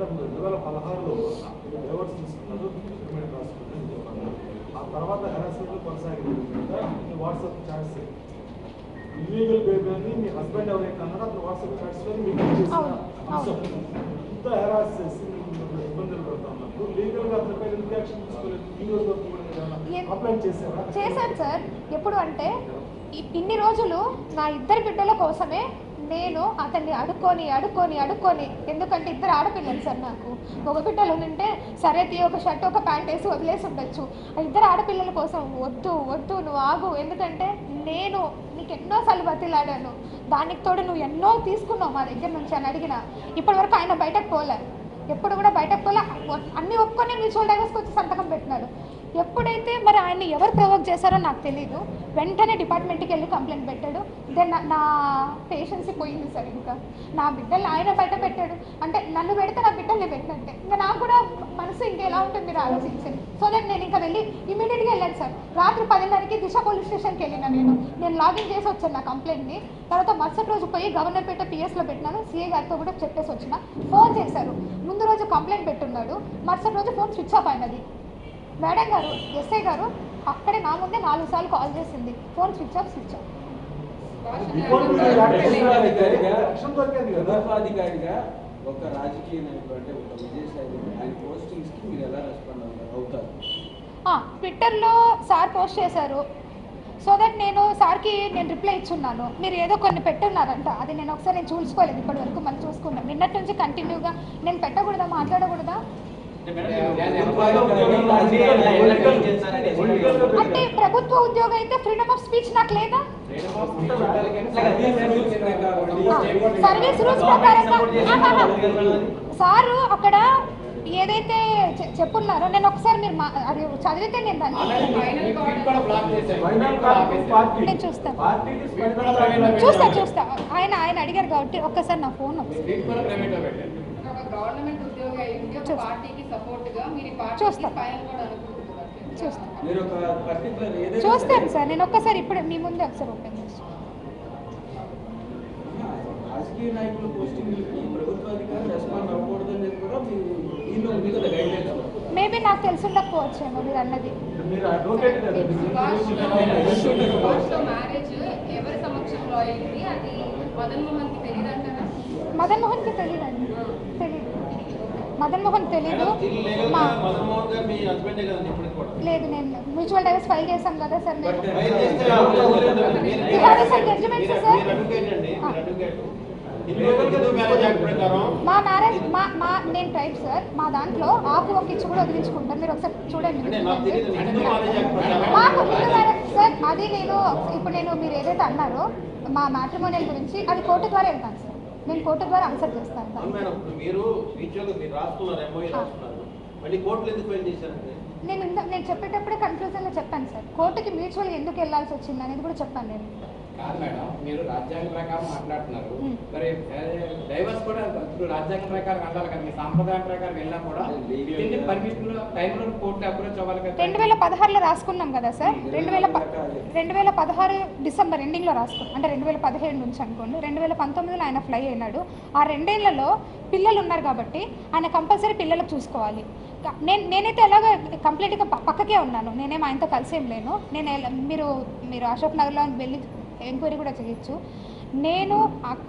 రెండు వేల పదహారులో డైవర్స్ తీసుకున్నారు. రిమైండ్ రాసుకున్నారు. ఆ తర్వాత హెరాస్మెంట్ కొనసాగింది. వాట్సాప్ చాట్స్ ఇల్లీగల్ బేబీ మీ హస్బెండ్ ఎవరైతే అన్నారో అతను వాట్సాప్ చాట్స్లో మీకు ఇంత హెరాస్ చేసి ఇబ్బందులు పెడతా ఉన్నప్పుడు లీగల్గా అతనిపై ఎందుకు యాక్షన్ తీసుకోలేదు. ఈ రోజు వరకు కూడా మీరు ఏమైనా ఏ- కంప్లైంట్ చేశారా? చేశాను సార్. ఎప్పుడు అంటే ఇన్ని రోజులు నా ఇద్దరు బిడ్డల కోసమే నేను అతన్ని అడుక్కొని అడుక్కొని అడుక్కొని ఎందుకంటే ఇద్దరు ఆడపిల్లలు సార్ నాకు. ఒక బిడ్డలు ఉంటే సరే తీ ఒక షర్ట్ ఒక ప్యాంట్ వేసి వదిలేసి ఉండొచ్చు. ఆ ఇద్దరు ఆడపిల్లల కోసం వద్దు వద్దు నువ్వు ఆగు. ఎందుకంటే నేను నీకు ఎన్నోసార్లు బతిలాడాను. దానికి తోడు నువ్వు ఎన్నో తీసుకున్నావు మా దగ్గర నుంచి అని అడిగిన. ఇప్పటివరకు ఆయన బయటకు పోలే. ఎప్పుడు కూడా బయటకు పోలే అన్ని ఒప్పుకొని మ్యూచువల్ డైవర్స్కి వచ్చి సంతకం పెట్టినాడు. ఎప్పుడైతే మరి ఆయన్ని ఎవరు ప్రవోక్ చేశారో నాకు తెలియదు వెంటనే డిపార్ట్మెంట్కి వెళ్ళి కంప్లైంట్ పెట్టాడు. దెన్ నా- పేషెన్సీ పోయింది సార్ ఇంకా. నా బిడ్డలు ఆయన బయట పెట్టాడు. అంటే నన్ను పెడితే నా బిడ్డల్ని పెట్టినట్టే ఇంకా నాకు కూడా మనసు ఇంకెలా ఉంటుంది మీరు ఆలోచించండి. సో దట్ నేను ఇంకా వెళ్ళి ఇమీడియట్గా వెళ్ళాను సార్. రాత్రి పదిన్నరకి దిశ పోలీస్ స్టేషన్కి వెళ్ళిన నేను. నేను లాగిన్ చేసి వచ్చాను నా కంప్లైంట్ని తర్వాత మరుసటి రోజు పోయి గవర్నర్పేట పిఎస్లో పెట్టినాను. సీఏ గారితో కూడా చెప్పేసి వచ్చిన. ఫోన్ చేశారు. ముందు రోజు కంప్లైంట్ పెట్టున్నాడు. మరుసటి రోజు ఫోన్ స్విచ్ ఆఫ్ అయినది. మేడం గారు ఎస్ఐ గారు అక్కడే నా ముందే నాలుగు సార్లు కాల్ చేసింది. Phone switch off switch off ఒక రాజకీయ నాయకుడు అంటే ఒక విజయసాయి ఆయన పోస్టింగ్స్కి మీరు ఎలా రెస్పాండ్ అవుతారు? ట్విట్టర్లో సార్ పోస్ట్ చేశారు. సో దట్ నేను సార్కి నేను రిప్లై ఇచ్చున్నాను. మీరు ఏదో కొన్ని పెట్టున్నారంట. అది నేను ఒకసారి నేను చూసుకోలేదు ఇప్పటి వరకు మళ్ళీ చూసుకున్నాను నిన్నటి నుంచి కంటిన్యూగా నేను పెట్టకూడదా మాట్లాడకూడదా? అంటే ప్రభుత్వ ఉద్యోగం అయితే ఫ్రీడమ్ ఆఫ్ స్పీచ్ నాకు లేదా? సర్వీస్ రూల్స్ ప్రకారంగా. సారు అక్కడ ఏదైతే చెప్పున్నారో నేను ఒకసారి మీరు మా- అది చదివితే నేను దాన్ని నేను చూస్తాను. చూస్తా చూస్తా. ఆయన ఆయన అడిగారు కాబట్టి ఒక్కసారి నా ఫోన్ చూస్తాను సార్. నేను ఒక్కసారి ఇప్పుడు మీ ముందే ఒకసారి ఓపెన్ చేస్తాను రాజకీయ నాయకుల పోస్టింగ్లకి ప్రభుత్వాధికారి రెస్పాండ్ అవ్వకూడదని చెప్పి కూడా మీరు దీనిలో మీద గైడ్ లైన్స్ మేబీ నాకు తెలిసి ఉండకపోవచ్చేమో మీరు అన్నది. మీరు అడ్వకేట్ కదా? సుభాష్తో మ్యారేజ్ ఎవరి సమక్షంలో అయింది? అది మదన్ మోహన్కి తెలియదు మోహన్కి తెలియదండి. తెలీదు. మదన్ మోహన్ తెలీదు లేదు నేను మ్యూచువల్ డైవర్స్ ఫైల్ చేశాం కదా సార్ నేను ఫైల్ చేస్తే మా మ్యారేజ్ మా మా నేను టైప్ సార్. మా దాంట్లో ఆకు ఒక ఇచ్చి కూడా వదిలించుకుంటాం మీరు ఒకసారి చూడండి. మాకు హిందూ మ్యారేజ్ సార్ అది నేను ఇప్పుడు నేను మీరు ఏదైతే అన్నారో మా మ్యాట్రిమోనియల్ గురించి అది కోర్టు ద్వారా వెళ్తాను సార్. నేను కోర్టు ద్వారా ఆన్సర్ చేస్తాను. ఇప్పుడు మీరు మీరు రాసుకున్నారు ఎంఓఈ ఆ. రాసుకున్నారు మళ్ళీ కోర్టులో ఎందుకు ఫైల్ చేశారంటే నేను నేను చెప్పేటప్పుడే కన్క్లూజన్లో చెప్పాను సార్. కోర్టుకి మ్యూచువల్ ఎందుకు వెళ్ళాల్సి వచ్చింది అనేది కూడా చెప్పాను నేను. కాదు మేడం మీరు రాజ్యాంగ ప్రకారం మాట్లాడుతున్నారు. మరి డైవర్స్ కూడా ఇప్పుడు రాజ్యాంగ ప్రకారం వెళ్ళాలి కదా మీ సాంప్రదాయం ప్రకారం వెళ్ళినా కూడా పర్మిషన్ టైంలో కోర్టు అప్రోచ్ అవ్వాలి కదా. రెండు వేల పదహారులో రాసుకున్నాం కదా సార్. రెండు వేల ప- రెండు వేల పదహారు డిసెంబర్ ఎండింగ్లో రాసుకున్నాం. అంటే రెండు వేల పదిహేడు నుంచి అనుకోండి. రెండు వేల పంతొమ్మిదిలో ఆయన ఫ్లై అయినాడు. ఆ రెండేళ్ళలో పిల్లలు ఉన్నారు కాబట్టి ఆయన కంపల్సరీ పిల్లలకు చూసుకోవాలి. నేను నేనైతే ఎలాగో కంప్లీట్గా పక్కకే ఉన్నాను. నేనేం ఆయనతో కలిసి ఏం లేను. నేను మీరు మీరు అశోక్ నగర్లో వెళ్ళి ఎంక్వైరీ కూడా చేయొచ్చు. నేను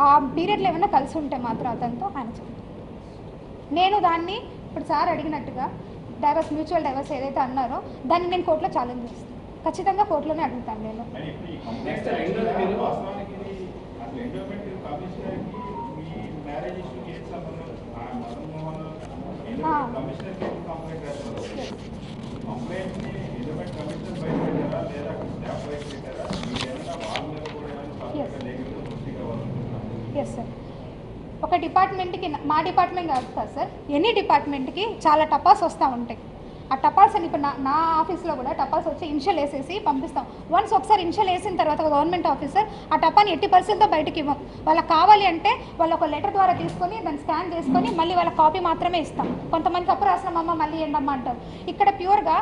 ఆ- పీరియడ్లో ఏమైనా కలిసి ఉంటే మాత్రం అతనితో ఆయన చెప్తాను నేను దాన్ని ఇప్పుడు సార్ అడిగినట్టుగా డైవర్స్ మ్యూచువల్ డైవర్స్ ఏదైతే అన్నారో దాన్ని నేను కోర్టులో ఛాలెంజ్ చేస్తాను. ఖచ్చితంగా కోర్టులోనే అడుగుతాను నేను. నెక్స్ట్ రెండోది మీరు వాస్తవానికి ఇది అసలు ఎండోమెంట్ కమిషనర్కి మీ మ్యారేజ్ ఇష్యూకి ఏం సంబంధం ఆ మదన్ మోహన్ ఎండోమెంట్ కమిషనర్కి ఎందుకు కంప్లైంట్ రాస్తారు కంప్లైంట్ని ఎండోమెంట్ కమిషనర్ బయట పెట్టారా లేదా స్టాఫ్ బయట పెట్టారా మీరు ఏమైనా వాళ్ళ మీద కూడా ఏమైనా Yes. పబ్లిక్ లీగల్గా దృష్టి కావాలనుకుంటున్నారు ఎస్ సార్ ఒక డిపార్ట్మెంట్కి మా డిపార్ట్మెంట్ కాదు కాదు సార్. ఎనీ డిపార్ట్మెంట్కి చాలా టపాస్ వస్తూ ఉంటాయి. ఆ టపాస్ అని ఇప్పుడు నా నా ఆఫీస్లో కూడా టపాస్ వచ్చి ఇన్షియల్ వేసేసి పంపిస్తాం. వన్స్ ఒకసారి ఇన్షియల్ వేసిన తర్వాత ఒక గవర్నమెంట్ ఆఫీసర్ ఆ టపాని ఎట్టి పరిస్థితుల్లో బయటకి ఇవ్వం వాళ్ళకి కావాలి అంటే వాళ్ళు ఒక లెటర్ ద్వారా తీసుకొని దాన్ని స్కాన్ చేసుకొని మళ్ళీ వాళ్ళ కాపీ మాత్రమే ఇస్తాం. కొంతమంది తప్పు రాసినామమ్మ మళ్ళీ ఏంటమ్మా అంటారు. ఇక్కడ ప్యూర్గా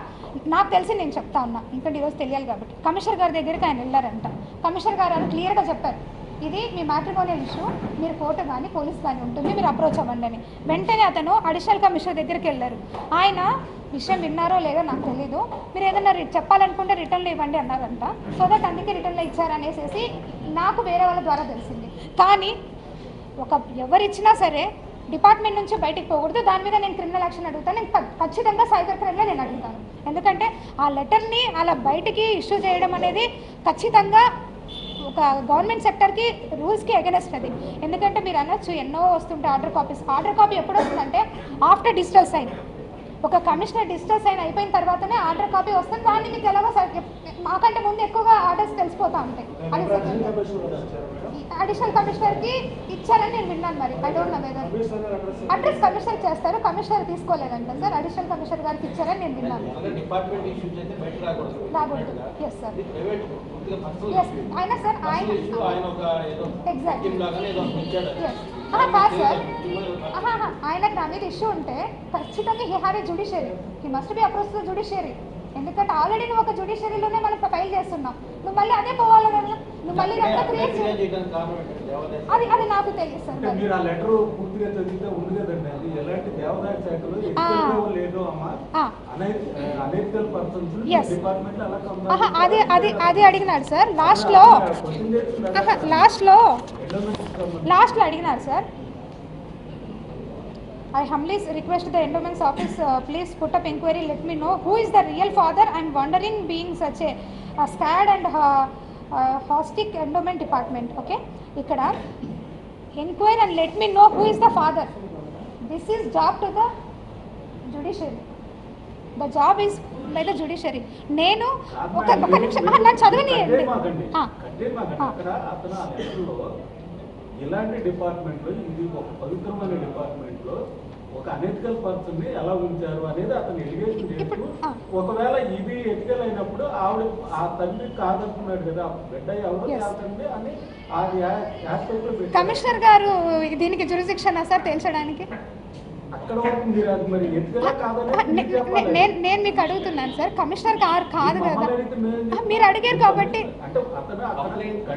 నాకు తెలిసి నేను చెప్తా ఉన్నా. ఎందుకంటే ఈరోజు తెలియాలి కాబట్టి. కమిషనర్ గారి దగ్గరికి ఆయన వెళ్ళారంట. కమిషనర్ గారు అది క్లియర్గా చెప్పారు. ఇది మీ మ్యాట్రిమోనియల్ ఇష్యూ మీరు కోర్టు కానీ పోలీస్ కానీ ఉంటుంది మీరు అప్రోచ్ అవ్వండి అని. వెంటనే అతను అడిషనల్ కమిషనర్ దగ్గరికి వెళ్ళారు. ఆయన విషయం విన్నారో లేదో నాకు తెలీదు. మీరు ఏదైనా చెప్పాలనుకుంటే రిటర్న్లో ఇవ్వండి అన్నారంట. సో దట్ అందుకే రిటర్న్లో ఇచ్చారనేసి నాకు వేరే వాళ్ళ ద్వారా తెలిసింది. కానీ ఒక ఎవరిచ్చినా సరే డిపార్ట్మెంట్ నుంచి బయటికి పోకూడదు. దాని మీద నేను క్రిమినల్ యాక్షన్ అడుగుతాను. నేను ఖచ్చితంగా సైబర్ క్రైమ్లో నేను అడుగుతాను. ఎందుకంటే ఆ లెటర్ని అలా బయటికి ఇష్యూ చేయడం అనేది ఖచ్చితంగా ఒక గవర్నమెంట్ సెక్టర్కి రూల్స్కి అగెనెస్ట్ అది. ఎందుకంటే మీరు అనొచ్చు ఎన్నో వస్తుంటాయి ఆర్డర్ కాపీస్ ఆర్డర్ కాపీ ఎప్పుడు వస్తుందంటే ఆఫ్టర్ డిజిటల్ సైన్ ఒక కమిషనర్ డిజిటల్ సైన్ అయిపోయిన తర్వాతనే ఆర్డర్ కాపీ వస్తుంది. దాన్ని మీకు ఎలాగో మాకంటే ముందు ఎక్కువగా ఆర్డర్స్ తెలిసిపోతా ఉంటాయి. అది అడిషనల్ కమిషనర్కి ఇచ్చారని నేను విన్నాను మరి. I don't know whether address commissioner చేస్తారు కమిషనర్ తీసుకోలేదంట సార్. అడిషనల్ కమిషనర్ గారికి ఇచ్చారని నేను విన్నాను. రాకూడదు. అయినా సార్ ఆయన ఇష్యూ ఆయన కాదు సార్. ఆయనకు నా మీద ఇష్యూ ఉంటే ఖచ్చితంగా he have a judiciary he must be approach the judiciary ఎందుకంటే ఆల్రెడీ నువ్వు ఒక జుడిషియరీలోనే మనం ఫైల్ చేస్తున్నాం. నువ్వు మళ్ళీ అదే పోవాలి కదా నువ్వు మళ్ళీ అది అది నాకు అంటే మరి. ఆ లెటర్ పూర్తిగా చదివితే ఉంది కదండి అది. ఎలాంటి దేవదాయ శాఖలో. ఎక్కడ లేదు అమ్మా. అది అది అది అడిగినాడు సార్. లాస్ట్లో ఆహా, లాస్ట్లో లాస్ట్లో అడిగినారు sir. I humbly request the endowments office please put up enquiry let me know who is the real father I'm wondering being such a scad and hostile endowment department okay? ఇక్కడ enquiry and let me know who is the father. This is job to the judiciary the job is by the judiciary నేను ఒక ఒక నిమిషం. నన్ను చదవనియండి. ఇలాంటి డిపార్ట్మెంట్లో ఇది ఒక పవిత్రమైన డిపార్ట్మెంట్లో ఒక అనెతికల్ పర్సన్ని ఎలా ఉంచారు అనేది అతను ఎలిగేషన్ చేస్తూ. ఒకవేళ ఇది ఎథికల్ అయినప్పుడు ఆవిడ ఆ తండ్రి కాదంటున్నాడు కదా బిడ్డ ఎవరు. కాదండి అని ఆ. కమిషనర్ గారు దీనికి జురిసిక్షన్ సార్ తేల్చడానికి నేను నేను మీకు అడుగుతున్నాను సార్. కమిషనర్ గారు కాదు కదా? మీరు అడిగారు కాబట్టి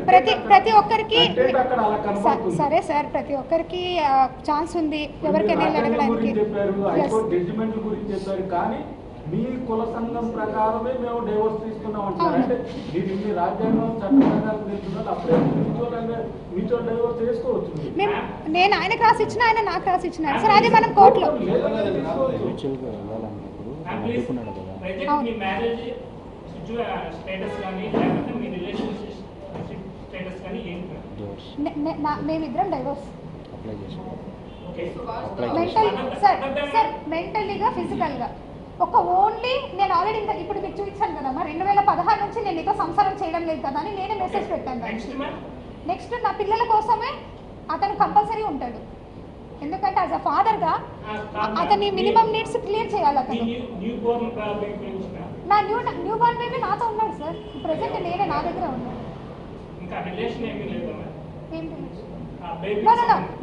ప్రతి ప్రతి ఒక్కరికి. సరే సార్ ప్రతి ఒక్కరికి ఛాన్స్ ఉంది. ఎవరికైనా అడగడానికి మీ కుల సంఘం ప్రకారమే మేము డైవర్స్ తీసుకున్నాం అవును. అంటే మీరు ఇన్ని రాజ్యాంగం చట్ట ప్రకారం తెలుస్తున్నారు అప్పుడే మ్యూచువల్ మ్యూచువల్ డైవర్స్ చేసుకోవచ్చు. మేము నేను ఆయనకు రాసి ఇచ్చిన ఆయన నాకు రాసి ఇచ్చినాడు సార్ అది మనం కోర్టులో ఆయన మేమిద్దరం divorce apply mental sir sir మెంటలీగా ఫిజికల్గా ఒక ఓన్లీ నేను ఆల్రెడీ ఇంత ఇప్పుడు మీకు చూపించాను కదమ్మా రెండు వేల పదహారు నుంచి నేను నీతో సంసారం చేయడం లేదు కదా అని నేనే మెసేజ్ పెట్టాను నెక్స్ట్ దానికి నెక్స్ట్ నా పిల్లల కోసమే అతను కంపల్సరీ ఉంటాడు. ఎందుకంటే యాజ్ అ ఫాదర్గా అతని మినిమం నీడ్స్ క్లియర్ చేయాలి అతను. నా న్యూ న్యూ బార్న్ బేబీ నాతో ఉన్నాడు సార్ ప్రెసెంట్ నేనే నా దగ్గర ఉన్నాను. ఇంకా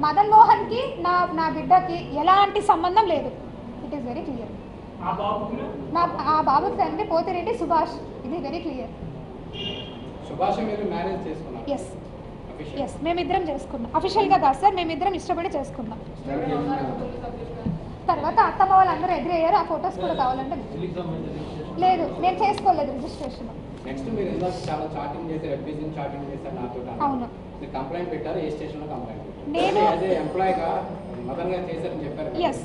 మదన్ మోహన్కి నా నా బిడ్డకి ఎలాంటి సంబంధం లేదు. ఇట్ ఈస్ వెరీ క్లియర్ ఆ బాబుకి మ్యామ్ నా ఆ బాబుకి తండ్రి పోతిరెడ్డి సుభాష్. ఇది వెరీ క్లియర్ సుభాష్ మీరు మ్యారేజ్ చేసుకున్నారు? ఎస్ అఫీషియల్ ఎస్ మేమిద్దరం చేసుకున్నాం. అఫీషియల్గా కాదు సార్ మేమిద్దరం ఇష్టపడి చేసుకున్నాం. తర్వాత అత్తమ్మ వాళ్ళందరూ ఎగ్రీ అయ్యారు ఆ ఫొటోస్ కూడా కావాలంటే లేదు నేను చేసుకోలేదు రిజిస్ట్రేషన్ నెక్స్ట్ మీరు ఇందాక చాలా చాటింగ్ చేశారు ఎఫ్బీసీ చాటింగ్ చేశారు నాతో అవును. మీరు కంప్లైంట్ పెట్టారు ఏ స్టేషన్లో కంప్లైంట్ నేను- ఎంప్లాయీగా చేశారని చెప్పారు. ఎస్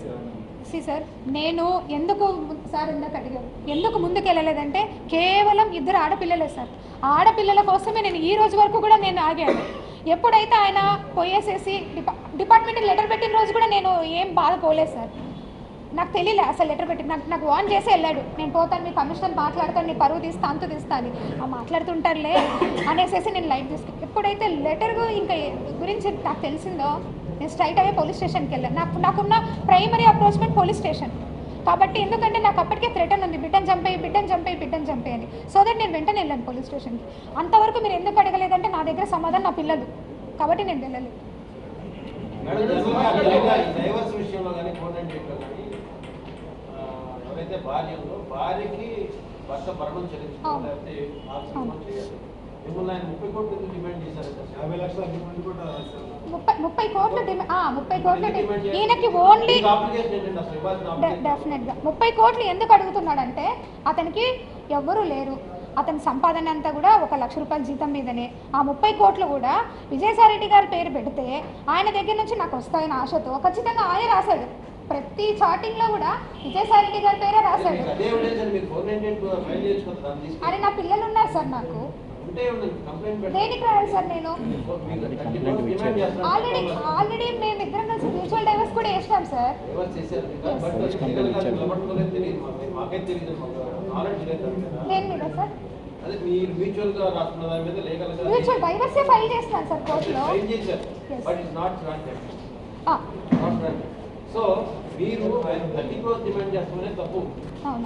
సి సార్ నేను ఎందుకు సార్ ఇందాక అడిగాను. ఎందుకు ముందుకు వెళ్ళలేదంటే కేవలం ఇద్దరు ఆడపిల్లలే సార్. ఆడపిల్లల కోసమే నేను ఈ రోజు వరకు కూడా నేను ఆగాను. ఎప్పుడైతే ఆయన పోయేసేసి డిపా డిపార్ట్మెంట్కి లెటర్ పెట్టిన రోజు కూడా నేను ఏం బాధపోలేదు సార్. నాకు తెలియలే అసలు లెటర్ పెట్టి నాకు నాకు వాన్ చేసి వెళ్ళాడు. నేను పోతాను మీ కమిషనర్ మాట్లాడతాను నీ పరువు తీస్తా అంత తీస్తాను ఆ మాట్లాడుతుంటారులే అనేసేసి నేను లైట్ తీసుకు ఎప్పుడైతే లెటర్ ఇంకా గురించి నాకు తెలిసిందో నేను స్ట్రైట్ అవే పోలీస్ స్టేషన్కి వెళ్ళాను. నాకు నాకున్న ప్రైమరీ అప్రోచ్మెంట్ పోలీస్ స్టేషన్ కాబట్టి ఎందుకంటే నాకు అప్పటికే థ్రెటన్ ఉంది. బిడ్డను చంపేయి బిడ్డను చంపేయి బిడ్డను చంపేయి అని. సో దట్ నేను వెంటనే వెళ్ళాను పోలీస్ స్టేషన్కి అంతవరకు మీరు ఎందుకు అడగలేదంటే నా దగ్గర సమాధానం నా పిల్లలు. కాబట్టి నేను వెళ్ళలేదు. భార్యకి భర్త మిమ్మల్ని ఆయన ముప్పై కోట్లు డిమాండ్ చేశారు రాశారు ముప్పై ముప్పై కోట్లు ముప్పై కోట్లు ఈయనకి ఓన్లీ? డెఫినెట్గా ముప్పై కోట్లు ఎందుకు అడుగుతున్నాడంటే అతనికి ఎవ్వరూ లేరు. అతని సంపాదన అంతా కూడా ఒక లక్ష రూపాయల జీతం మీదనే. ఆ ముప్పై కోట్లు కూడా విజయసాయిరెడ్డి గారి పేరు పెడితే ఆయన దగ్గర నుంచి నాకు వస్తాయని ఆశతో ఖచ్చితంగా ఆయన రాశాడు. ప్రతి చాటింగ్లో కూడా విజయసాయిరెడ్డి గారి పేరే రాశాడు. అని నా పిల్లలు ఉన్నారు సార్ నాకు. దేనికి రాయాలి సార్ నేను. ఆల్రెడీ ఆల్రెడీ మేము ఇద్దరం కలిసి మ్యూచువల్ డైవర్స్ కూడా వేసినాం సార్. దాని మీద. సార్? అదే మీరు మ్యూచువల్గా రాసుకున్న దాని మీద లీగల్గా మ్యూచువల్ డైవర్సే ఫైల్ చేస్తున్నాను సార్ కోర్టులో ఫైల్ చేశారు. Yes. But it's not granted not granted so మీరు ఆయన థర్టీ క్రోర్స్ డిమాండ్ చేస్తామనే తప్పు.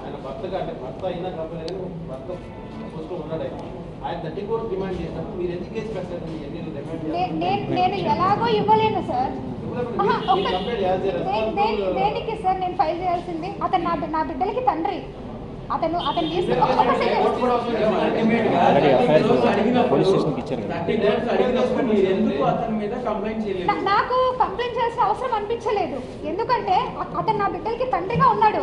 ఆయన భర్తగా అంటే భర్త అయినా కంపెనీ భర్త పోస్ట్లో ఉన్నాడు ఆయన. నేను నేను ఎలాగో ఇవ్వలేను సార్. దేనికి సార్? నేను ఫైల్ చేయాల్సింది. అతను నా నా బిడ్డలకి తండ్రి. అతను అతను తీసుకుని ఒక్క సెకండ్. Ultimate గా Already 30 FIR crores అడిగినప్పుడు- పోలీస్ స్టేషన్కి ఇచ్చారు కదా. 30 crores అడిగినప్పుడు మీరు ఎందుకు అతని మీద కంప్లైంట్ చేయలేదు? నా- నాకు కంప్లైంట్ చేయాల్సిన అవసరం అనిపించలేదు. ఎందుకంటే అతను నా బిడ్డలకి తండ్రిగా ఉన్నాడు.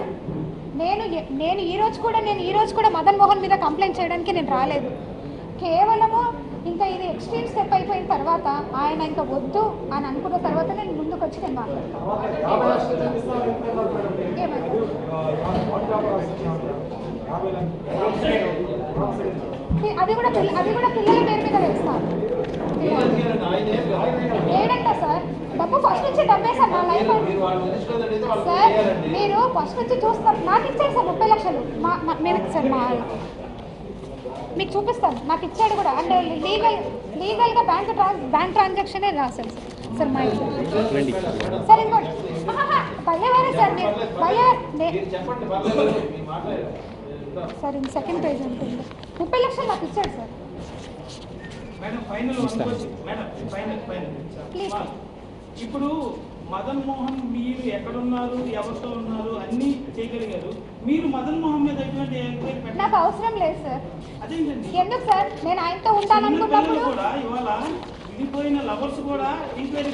నేను నేను ఈ రోజు కూడా నేను ఈ రోజు కూడా మదన్ మోహన్ మీద కంప్లైంట్ చేయడానికి నేను రాలేదు. కేవలము ఇంకా ఇది ఎక్స్ట్రీమ్ స్టెప్ అయిపోయిన తర్వాత ఆయన ఇంకా వద్దు అని అనుకున్న తర్వాత నేను ముందుకు వచ్చి నేను మాట్లాడతాను. అది, కూడా పిల్ల- అది కూడా పిల్లల పేరు మీద వేస్తాను ఏడంట సార్? డబ్బు ఫస్ట్ నుంచి డబ్బే సార్ నా లైఫ్ సార్ మీరు ఫస్ట్ నుంచి చూస్తారు నాకు ఇచ్చారు సార్ ముప్పై లక్షలు. మా మా- సార్ మా మీకు చూపిస్తాను. నాకు ఇచ్చాడు కూడా. అంటే లీగల్ లీగల్గా బ్యాంక్ ట్రాన్స్ బ్యాంక్ ట్రాన్సాక్షనే రాశాను సార్. సార్ మా సార్ ఆహాహా, భయ్యవారే సార్ మీరు. భయ్యా మాట్లాడారు సార్ ఇంక సెకండ్ పేజ్ ఉంటుంది. ముప్పై లక్షలు నాకు ఇచ్చాడు సార్. మేడం ఫైనల్ ఇస్తాను. అనుకోవచ్చు మేడం ఫైనల్ ఫైనల్ Please. మా- ఇప్పుడు మదన్ మోహన్ మీరు ఎక్కడున్నారు ఎవరితో ఉన్నారు అన్నీ చేయగలిగారు. మీరు మదన్ మోహన్ మీద ఎటువంటి నాకు అవసరం లేదు సార్. అదేంటండి? ఎందుకు సార్? నేను ఆయనతో ఉంటాననుకున్నప్పుడు కూడా ఇవాళ విడిపోయిన లవర్స్ కూడా ఎంక్వైరీ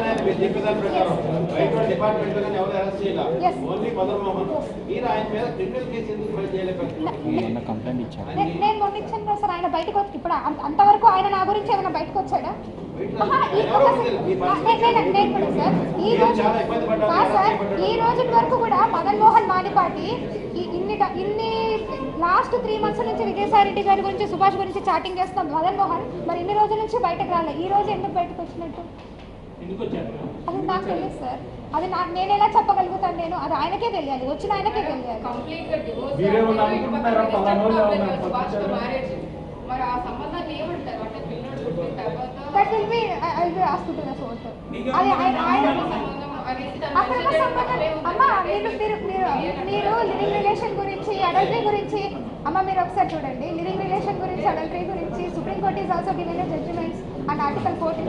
ఆయన మీరు చెప్పేదాని ప్రకారం బయట డిపార్ట్మెంట్లో కానీ ఎవరు అరెస్ట్ చేయాల? Yes. ఓన్లీ మదన్మోహన్ మీరు ఆయన మీద క్రిమినల్ కేసు ఎందుకు ఫైల్ చేయలేకపోతున్నారు మొన్న కంప్లైంట్ ఇచ్చారు నే- నేను మొన్న ఇచ్చాను కదా సార్ ఆయన బయటకు వచ్చి ఇప్పుడు అంత- అంతవరకు ఆయన నా గురించి ఏమైనా బయటకు వచ్చాడా? ఈ రోజు వరకు కూడా మదన్ మోహన్ మానిపాటి ఈ- ఇన్ని ఇన్ని లాస్ట్ త్రీ మంత్స్ నుంచి విజయసాయి రెడ్డి గారి గురించి సుభాష్ గురించి చాటింగ్ చేస్తున్నాం మదన్ మోహన్ మరి ఇన్ని రోజుల నుంచి బయటకు రాలే. ఈ రోజు ఎందుకు బయటకు వచ్చినట్టు? ఎందుకు వచ్చారు? అది నాకు తెలియదు సార్. అది నా నేను ఎలా చెప్పగలుగుతాను నేను? అది ఆయనకే తెలియాలి. వచ్చిన ఆయనకే తెలియాలి. That will be I will ask to the source మీకు అది ఆయన అమ్మ ఉంటుంది. మీరు మీరు మీరు మీరు లివింగ్ రిలేషన్ గురించి అడల్టరీ గురించి అమ్మ మీరు ఒకసారి చూడండి. లివింగ్ రిలేషన్ గురించి అడల్టరీ గురించి supreme court is also given judgments and article fourteen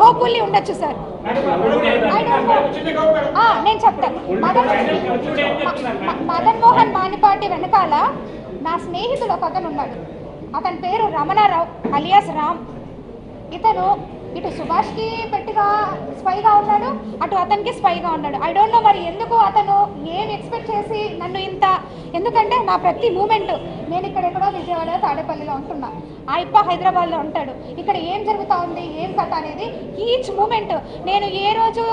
hopefully ఉండొచ్చు సార్ నేను చెప్తాను. మదన్ మదన్ మోహన్ మానిపాటి వెనకాల నా స్నేహితుడు ఒక అతను ఉన్నాడు. అతని పేరు రమణారావు అలియాస్ రామ్. ఇతను ఇటు సుభాష్కి పెట్టిగా స్పైగా ఉన్నాడు అటు అతనికి స్పైగా ఉన్నాడు. ఐ డోంట్ నో మరి ఎందుకు అతను ఏం ఎక్స్పెక్ట్ చేసి నన్ను ఇంత ఎందుకంటే నా ప్రతి మూమెంట్ నేను ఇక్కడ ఎక్కడో విజయవాడ తాడేపల్లిలో ఉంటున్నా. ఆ ఇప్ప హైదరాబాద్లో ఉంటాడు. ఇక్కడ ఏం జరుగుతూ ఉంది ఏం కథ అనేది ఈచ్ మూమెంట్ నేను ఏ రోజు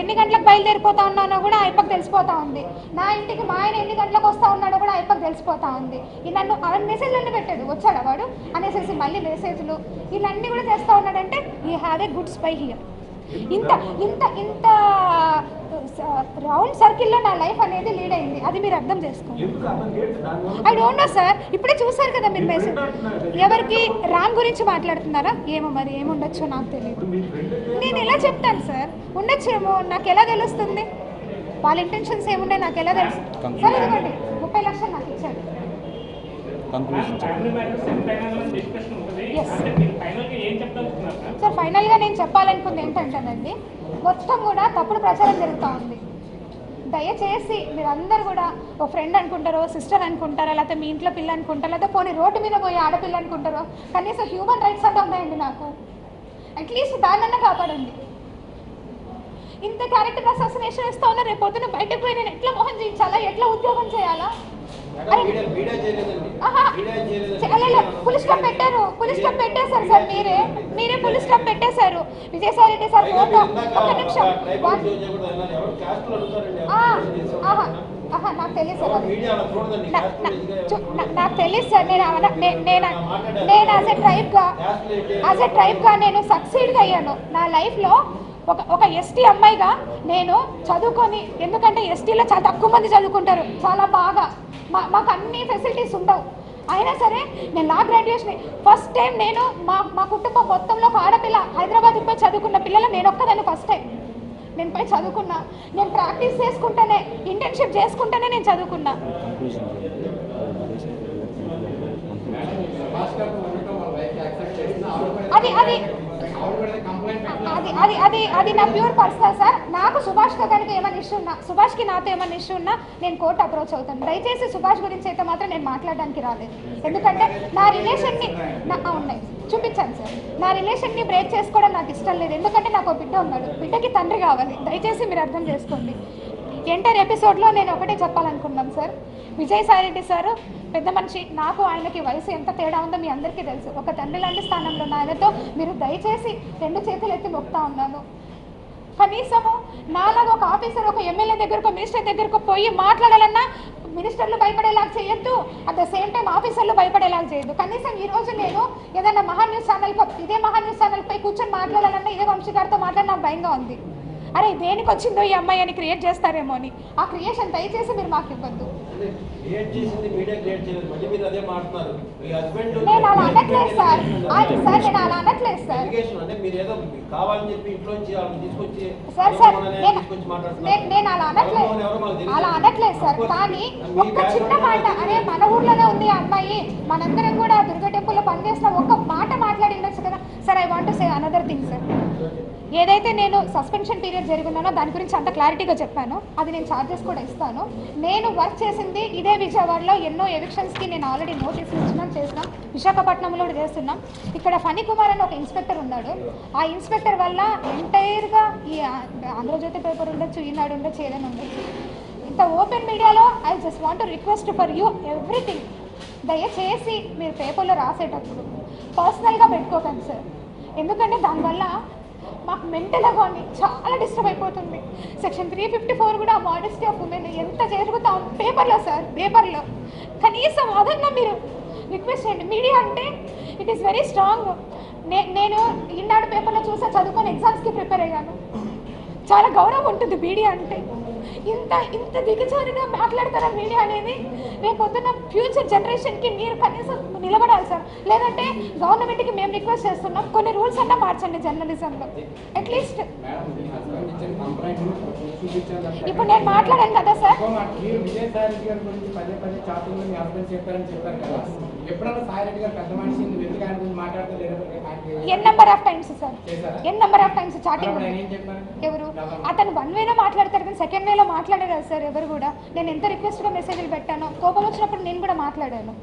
ఎన్ని గంటలకు బయలుదేరిపోతా ఉన్నానో కూడా ఆ ఇప్పకు తెలిసిపోతా ఉంది. నా ఇంటికి మా ఆయన ఎన్ని గంటలకు వస్తా ఉన్నాడో కూడా ఆ ఇప్పకు తెలిసిపోతా ఉంది. ఈ నన్ను ఆ మెసేజ్లన్నీ పెట్టాడు. వచ్చాడు వాడు? అనేసి మళ్ళీ మెసేజ్లు ఇవన్నీ కూడా చేస్తూ ఉన్నాడంటే ఈ have a good spy here ఇంత ఇంత ఇంత రౌండ్ సర్కిల్లో నా లైఫ్ అనేది లీడ్ అయింది. అది మీరు అర్థం చేసుకోండి. ఐ డోంట్ నో సార్ ఇప్పుడే చూసారు కదా మీరు మెసేజ్ ఎవరికి రామ్ గురించి మాట్లాడుతున్నారా? ఏమో మరి ఏముండొచ్చో నాకు తెలియదు నేను ఎలా చెప్తాను సార్ ఉండొచ్చేమో నాకు ఎలా తెలుస్తుంది? వాళ్ళ ఇంటెన్షన్స్ ఏమున్నాయి నాకు ఎలా తెలుసు? సరే ఇదిగోండి. ముప్పై లక్షలు నాకు ఇచ్చాడు సార్? సార్ ఫైనల్గా నేను చెప్పాలనుకుంది ఏంటంటేనండి మొత్తం కూడా తప్పుడు ప్రచారం జరుగుతూ ఉంది. దయచేసి మీరందరూ కూడా ఓ ఫ్రెండ్ అనుకుంటారో సిస్టర్ అనుకుంటారా లేకపోతే మీ ఇంట్లో పిల్ల అనుకుంటారా లేకపోతే పోనీ రోడ్డు మీద పోయి ఆడపిల్ల అనుకుంటారో కనీసం హ్యూమన్ రైట్స్ అంటే ఉన్నాయండి నాకు. అట్లీస్ట్ దాన్నన్నా కాపాడండి. ఇంత క్యారెక్టర్ అసాసినేషన్ ఇస్తా ఉన్నా రేపు పొద్దున బయటకు పోయి నేను ఎట్లా మోహన్ చేయించాలా ఎట్లా ఉద్యోగం చేయాలా? పులిస్ పెట్టారు. పులిస్ పెట్టేశారు సార్ మీరే. మీరే పులిస్ పెట్టేశారు. విజయసాయి రెడ్డి సార్? ఫోటో ఒక్క నిమిషం. నాకు తెలియదు సార్. నాకు తెలియదు సార్. నేను నేను నేను యాజ్ ఎ ట్రైబ్గా యాజ్ ఎ ట్రైబ్గా నేను సక్సీడ్గా అయ్యాను. నా లైఫ్లో ఒక ఒక ఎస్టీ అమ్మాయిగా నేను చదువుకొని ఎందుకంటే ఎస్టీలో చాలా తక్కువ మంది చదువుకుంటారు చాలా బాగా. మా మాకు అన్ని ఫెసిలిటీస్ ఉండవు. అయినా సరే నేను లా గ్రాడ్యుయేషన్ ఫస్ట్ టైం నేను మా మా కుటుంబం మొత్తంలో ఒక ఆడపిల్ల హైదరాబాద్కి పోయి చదువుకున్న పిల్లలు నేను ఒక్కదాన్ని ఫస్ట్ టైం నేను పోయి చదువుకున్నా. నేను ప్రాక్టీస్ చేసుకుంటేనే ఇంటర్న్షిప్ చేసుకుంటేనే నేను చదువుకున్నా. అది అది అది అది అది అది నా ప్యూర్ పర్సనల్ సార్. నాకు సుభాష్తో కనుక ఏమైనా ఇష్యూ ఉన్నా సుభాష్కి నాతో ఏమైనా ఇష్యూ ఉన్నా నేను కోర్టు అప్రోచ్ అవుతాను. దయచేసి సుభాష్ గురించి అయితే మాత్రం నేను మాట్లాడడానికి రాలేదు. ఎందుకంటే నా రిలేషన్ని నా ఉన్నాయి. చూపించాను సార్. నా రిలేషన్ని బ్రేక్ చేసుకోవడం నాకు ఇష్టం లేదు. ఎందుకంటే నాకు బిడ్డ ఉన్నాడు. బిడ్డకి తండ్రి కావాలి. దయచేసి మీరు అర్థం చేసుకోండి. ఎంటర్ ఎపిసోడ్లో నేను ఒకటే చెప్పాలనుకున్నాను సార్. విజయసాయి రెడ్డి సార్ పెద్ద మనిషి నాకు ఆయనకి వయసు ఎంత తేడా ఉందో మీ అందరికీ తెలుసు. ఒక తండ్రి లాంటి స్థానంలో ఉన్న ఆయనతో మీరు దయచేసి రెండు చేతులు ఎత్తి మొక్తా ఉన్నాను. కనీసము నాలాగా ఒక ఆఫీసర్ ఒక ఎమ్మెల్యే దగ్గరకు మినిస్టర్ దగ్గరకు పోయి మాట్లాడాలన్నా మినిస్టర్లు భయపడేలాగా చేయొద్దు. అట్ ద సేమ్ టైం ఆఫీసర్లు భయపడేలాగా చేయొద్దు. కనీసం ఈ రోజు నేను ఏదైనా మహా న్యూస్ ఛానల్ ఇదే మహా న్యూస్ ఛానల్ పై కూర్చొని మాట్లాడాలన్నా ఇదే వంశీ గారితో మాట్లాడిన నాకు భయంగా ఉంది. అరే దేనికి వచ్చిందో ఈ అమ్మాయి అని క్రియేట్ చేస్తారేమో అని. ఆ క్రియేషన్ దయచేసి మీరు మాకు ఇవ్వద్దు. నేను అలా అనట్లేదు సార్. సార్ నేను అలా అనట్లేదు సార్. సార్ సార్ నేను అలా అనట్లేదు. అలా అనట్లేదు సార్. కానీ ఒక్క చిన్న మాట అరే. మన ఊర్లోనే ఉంది అమ్మాయి. మనందరం కూడా దుర్గ టెంపుల్లో పనిచేసిన ఒక్క మాట మాట్లాడి ఉండొచ్చు కదా. Sir I want say another thing sir ఏదైతే నేను సస్పెన్షన్ పీరియడ్ జరిగినానో దాని గురించి అంత క్లారిటీగా చెప్పాను. అది నేను ఛార్జెస్ కూడా ఇస్తాను. నేను వర్క్ చేసింది ఇదే విజయవాడలో ఎన్నో ఎవిక్షన్స్కి నేను ఆల్రెడీ నోటీస్ ఇచ్చినాం చేసినాం. విశాఖపట్నంలో కూడా చేస్తున్నాం. ఇక్కడ ఫణి కుమార్ అని ఒక ఇన్స్పెక్టర్ ఉన్నాడు. ఆ ఇన్స్పెక్టర్ వల్ల ఎంటైర్గా ఈ ఆంధ్రజ్యోతి పేపర్ ఉండొచ్చు ఈనాడు ఉండొచ్చు ఏదైనా ఉండొచ్చు. ఇంత ఓపెన్ మీడియాలో I just want request for you everything దయచేసి మీరు పేపర్లో రాసేటప్పుడు పర్సనల్గా పెట్టుకోకండి సార్ ఎందుకంటే దానివల్ల మాకు మెంటల్గా కానీ చాలా డిస్టర్బ్ అయిపోతుంది. సెక్షన్ త్రీ ఫిఫ్టీ ఫోర్ కూడా మాడెస్టీ ఆఫ్ ఉమెన్ ఎంత జరుగుతా పేపర్లో సార్ పేపర్లో కనీసం అదన్నా మీరు రిక్వెస్ట్ చేయండి. మీడియా అంటే ఇట్ ఈస్ వెరీ స్ట్రాంగ్ నే నేను ఈనాడు పేపర్లో చూసా చదువుకొని ఎగ్జామ్స్కి ప్రిపేర్ అయ్యాను. చాలా గౌరవం ఉంటుంది మీడియా అంటే. ఇంత ఇంత దిగజారిగా మాట్లాడతారా మీడియా అనేది? రేపు పొద్దున్న ఫ్యూచర్ జనరేషన్కి మీరు కనీసం నిలబడాలి సార్. లేదంటే గవర్నమెంట్కి మేము రిక్వెస్ట్ చేస్తున్నాం. కొన్ని రూల్స్ అన్నా మార్చండి జర్నలిజంలో అట్లీస్ట్ ఇప్పుడు నేను మాట్లాడాను కదా sir. N number of times sir? N number of times chatting ఎవరు? అతను వన్ వేలో మాట్లాడతారు కానీ సెకండ్ వేలో మాట్లాడారు కదా సార్ ఎవరు కూడా. నేను ఎంత రిక్వెస్ట్గా మెసేజ్లు పెట్టానో కోపం వచ్చినప్పుడు నేను కూడా మాట్లాడాను.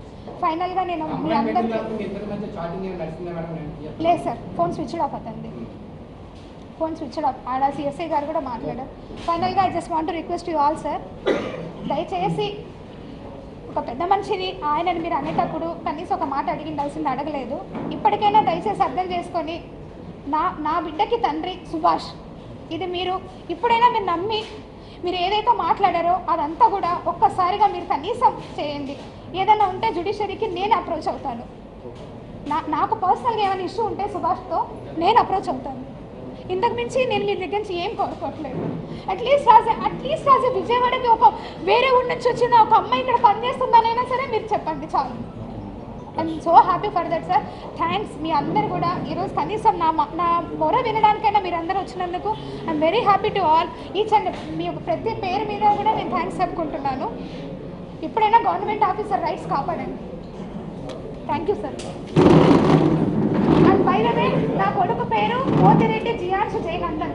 ఫైనల్గా నేను మీ అందరికీ లేదు సార్ ఫోన్ స్విచ్ ఆఫ్ అవుతుంది ఫోన్ స్విచ్ ఆఫ్ ఆడ సిఎస్ఐ గారు కూడా మాట్లాడారు. ఫైనల్గా I just want request you all sir దయచేసి ఒక పెద్ద మనిషిని ఆయనని మీరు అనేటప్పుడు కనీసం ఒక మాట అడిగిండాల్సింది అడగలేదు. ఇప్పటికైనా దయచేసి అర్థం చేసుకొని నా నా బిడ్డకి తండ్రి సుభాష్ ఇది మీరు ఇప్పుడైనా మీరు నమ్మి మీరు ఏదైతే మాట్లాడారో అదంతా కూడా ఒక్కసారిగా మీరు కనీసం చేయండి. ఏదైనా ఉంటే జుడిషియరీకి నేను అప్రోచ్ అవుతాను. నా నాకు పర్సనల్గా ఏమైనా ఇష్యూ ఉంటే సుభాష్తో నేను అప్రోచ్ అవుతాను. ఇంతకు మించి నేను మీ దగ్గర నుంచి ఏం కోరుకోవట్లేదు at least as at least as విజయవాడకి ఒక వేరే ఊరి నుంచి వచ్చిన ఒక అమ్మాయి ఇక్కడ పనిచేస్తుందనైనా సరే మీరు చెప్పండి చాలు. I'm so happy for that sir thanks మీ అందరు కూడా ఈరోజు కనీసం నా నా మొర వినడానికైనా మీరు అందరూ వచ్చినందుకు I'm very happy to all each and మీ ప్రతి పేరు మీద కూడా నేను థ్యాంక్స్ చెప్పుకుంటున్నాను. ఇప్పుడైనా గవర్నమెంట్ ఆఫీసర్ రైట్స్ కాపాడండి. థ్యాంక్ యూ సార్ బై నా కొడుకు పేరు పోతిరెడ్డి జియార్స్ జయనందన్.